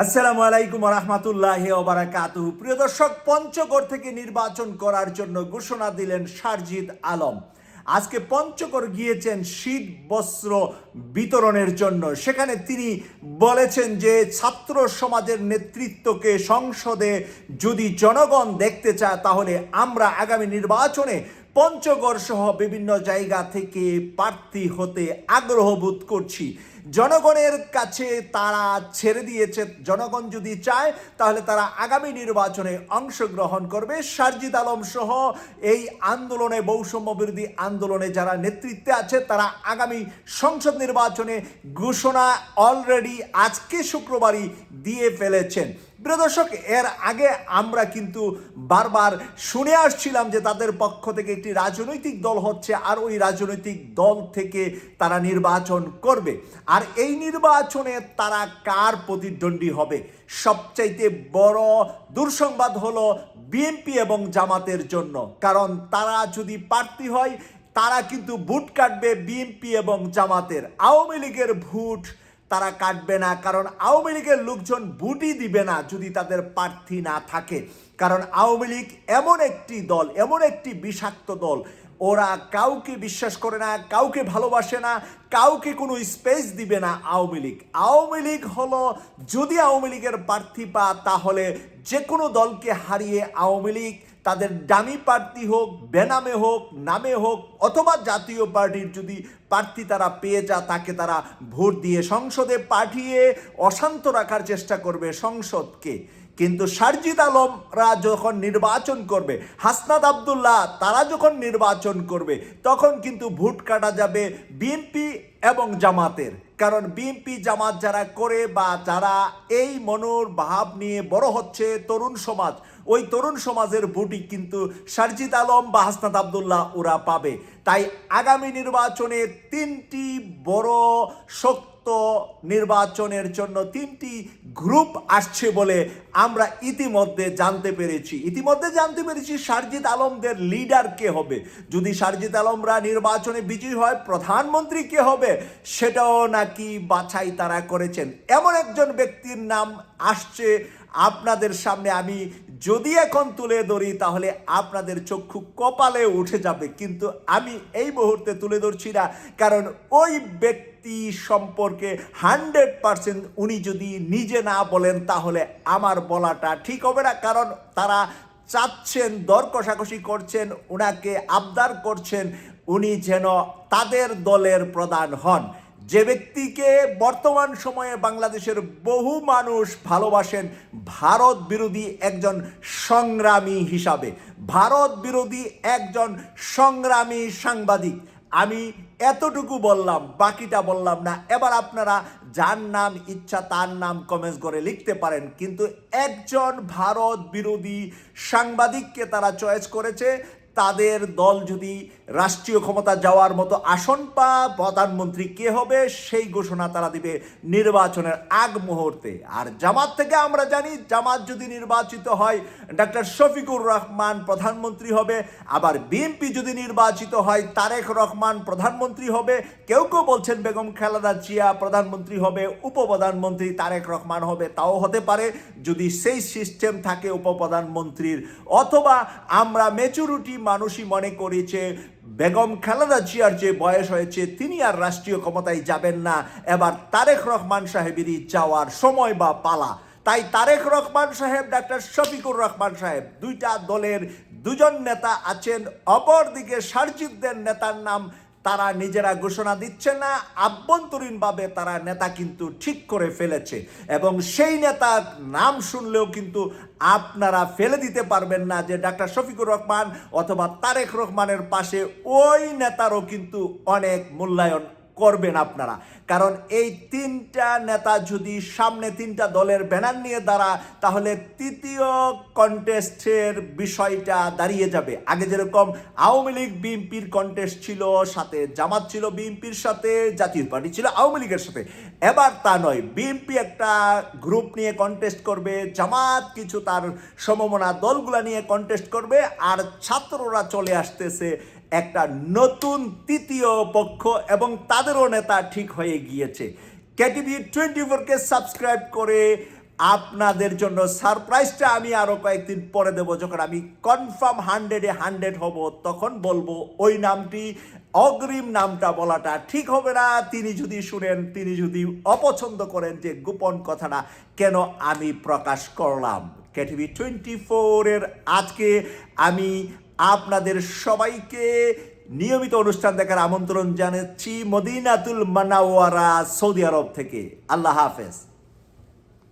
আসসালামু আলাইকুম রহমতুল্লাহ ওবারাকাতুহু। প্রিয় দর্শক, পঞ্চগড় থেকে নির্বাচন করার জন্য ঘোষণা দিলেন সারজিদ আলম। আজকে পঞ্চগড় গিয়েছেন শীত বস্ত্র বিতরণের জন্য। সেখানে তিনি বলেছেন যে ছাত্র সমাজের নেতৃত্বকে সংসদে যদি জনগণ দেখতে চায়, তাহলে আমরা আগামী নির্বাচনে পঞ্চগড় সহ বিভিন্ন জায়গা থেকে প্রার্থী হতে আগ্রহ বোধ করছি। জনগণের কাছে তারা ছেড়ে দিয়েছে। জনগণ যদি চায়, তাহলে তারা আগামী নির্বাচনে অংশগ্রহণ করবে। সারজিদ আলম সহ এই আন্দোলনে, বৈষম্য বিরোধী আন্দোলনে যারা নেতৃত্বে আছে, তারা আগামী সংসদ নির্বাচনে ঘোষণা অলরেডি আজকে শুক্রবারই দিয়ে ফেলেছেন। দর্শক, এর আগে আমরা কিন্তু বারবার শুনে আসছিলাম যে তাদের পক্ষ থেকে একটি রাজনৈতিক দল হচ্ছে আর ওই রাজনৈতিক দল থেকে তারা নির্বাচন করবে। আর এই নির্বাচনে তারা কার প্রতিদ্বন্দ্বী হবে? সবচাইতে বড় দুঃসংবাদ হলো বিএনপি এবং জামাতের জন্য। কারণ তারা যদি প্রার্থী হয়, তারা কিন্তু ভোট কাটবে বিএনপি এবং জামাতের। আওয়ামী লীগের ভোট তারা কাটবে না, কারণ আওয়ামী লীগের লোকজন ভোটই দিবে না যদি তাদের প্রার্থী না থাকে। কারণ আওয়ামী লীগ এমন একটি দল, এমন একটি বিষাক্ত দল। ওরা কাউকে বিশ্বাস করে না, কাউকে ভালোবাসে না, কাউকে কোনো স্পেস দিবে না আওয়ামী লীগ। আওয়ামী লীগ হলো, যদি আওয়ামী লীগের প্রার্থী পা তাহলে যে কোনো দলকে হারিয়ে আওয়ামী লীগ তাদের ডামি প্রার্থী হোক, বেনামে হোক, নামে হোক, অথবা জাতীয় পার্টির যদি প্রার্থী তারা পেয়ে যা তাকে তারা ভোট দিয়ে সংসদে পাঠিয়ে অশান্ত রাখার চেষ্টা করবে সংসদকে। কিন্তু সারজিদ আলমরা যখন নির্বাচন করবে হাসনাদ আবদুল্লাহ তারা যখন নির্বাচন করবে, তখন কিন্তু ভোট কাটা যাবে বিএনপি এবং জামাতের। কারণ বিএনপি জামাত যারা করে বা যারা এই মনোর ভাব নিয়ে বড় হচ্ছে তরুণ সমাজ, ওই তরুণ সমাজের ভোটই কিন্তু সারজিদ আলম বা হাসনাত আবদুল্লাহ ওরা পাবে। তাই আগামী নির্বাচনে তিনটি বড় শক্তি নির্বাচনের জন্য তিনটি গ্রুপ আসছে বলে আমরা ইতিমধ্যে জানতে পেরেছি। ইতিমধ্যে জানতে পেরেছি সারজিৎ আলমদের লিডার কে হবে। যদি সারজিদ আলমরা নির্বাচনে বিজয়ী হয়, প্রধানমন্ত্রী কে হবে, সেটাও নাকি বাছাই তারা করেছেন। এমন একজন ব্যক্তির নাম আসছে আপনাদের সামনে আমি যদি এখন তুলে ধরি, তাহলে আপনাদের চক্ষু কপালে উঠে যাবে। কিন্তু আমি এই মুহূর্তে তুলে ধরছি না, কারণ ওই ব্যক্তি সম্পর্কে হান্ড্রেড পারসেন্ট উনি যদি নিজে না বলেন, তাহলে আমার বলাটা ঠিক হবে না, কারণ তারা চাচ্ছেন, দর কষাকষি করছেন ওনাকে আবদার করছেন, উনি যেন তাদের দলের প্রধান হন। যে ব্যক্তিকে বর্তমান সময়ে বাংলাদেশের বহু মানুষ ভালোবাসেন, ভারত বিরোধী একজন সংগ্রামী হিসাবে। ভারত বিরোধী একজন সংগ্রামী সাংবাদিক। আমি এতটুকু বললাম, বাকিটা বললাম না। এবার আপনারা যার নাম ইচ্ছা তার নাম কমেন্টস করে লিখতে পারেন। কিন্তু একজন ভারত বিরোধী সাংবাদিককে তারা চয়েস করেছে তাদের দল যদি রাষ্ট্রীয় ক্ষমতা যাওয়ার মতো আসন পা প্রধানমন্ত্রী কে হবে সেই ঘোষণা তারা দিবে নির্বাচনের আগ মুহূর্তে। আর জামাত থেকে আমরা জানি, জামাত যদি নির্বাচিত হয়, ডাক্তার শফিকুর রহমান প্রধানমন্ত্রী হবে, আবার বিএনপি যদি নির্বাচিত হয়, তারেক রহমান প্রধানমন্ত্রী হবে, কেউ কেউ বলছেন বেগম খালেদা জিয়া প্রধানমন্ত্রী হবে, উপপ্রধানমন্ত্রী তারেক রহমান হবে, তাও হতে পারে। যদি সেই সিস্টেম থাকে উপপ্রধানমন্ত্রীর, অথবা আমরা মেচুরিটি মানুষই মনে করেছে, বেগম খালেদা জিয়ার যে বয়স হয়েছে, তিনি আর রাষ্ট্রীয় ক্ষমতায় যাবেন না। এবার তারেক রহমান সাহেবেরই যাওয়ার সময় বা পালা। তাই তারেক রহমান সাহেব, ডাক্তার শফিকুর রহমান সাহেব, দুইটা দলের দুজন নেতা আছেন। অপরদিকে সার্জিকদের নেতার নাম তারা নিজেরা ঘোষণা দিচ্ছে না, আভ্যন্তরীণভাবে তারা নেতা কিন্তু ঠিক করে ফেলেছে। এবং সেই নেতার নাম শুনলেও কিন্তু আপনারা ফেলে দিতে পারবেন না যে ডাক্তার শফিকুর রহমান অথবা তারেক রহমানের পাশে ওই নেতারও কিন্তু অনেক মূল্যায়ন করবেন আপনারা। কারণ এই তিনটা নেতা যদি সামনে তিনটা দলের ব্যানার নিয়ে দাঁড়া, তাহলে তৃতীয় কন্টেস্টের বিষয়টা দাঁড়িয়ে যাবে। আগে যেরকম আওয়ামী লীগ, বিএনপির কন্টেস্ট ছিল, সাথে জামাত ছিল, বিএনপির সাথে জাতীয় পার্টি ছিল, আওয়ামী লীগের সাথে। এবার তা নয়, বিএনপি একটা গ্রুপ নিয়ে কন্টেস্ট করবে, জামাত কিছু তার সমমনা দলগুলা নিয়ে কন্টেস্ট করবে, আর ছাত্ররা চলে আসতেছে একটা নতুন তৃতীয় পক্ষ এবং তাদেরও নেতা ঠিক হয়ে গিয়েছে। কেটিভি টোয়েন্টি ফোরকে সাবস্ক্রাইব করে আপনাদের জন্য সারপ্রাইজটা আমি আরও কয়েকদিন পরে দেব। যখন আমি কনফার্ম হান্ড্রেডে হান্ড্রেড হব, তখন বলব ওই নামটি, অগ্রিম নামটা বলাটা ঠিক হবে না। তিনি যদি শুনেন, তিনি যদি অপছন্দ করেন যে গোপন কথাটা, কেন আমি প্রকাশ করলাম? কেটিভি টোয়েন্টি ফোরের আজকে আমি আপনাদের সবাইকে নিয়মিত অনুষ্ঠান দেখার আমন্ত্রণ জানাচ্ছি মদিনাতুল মানাওয়ারা সৌদি আরব থেকে। আল্লাহ হাফেজ।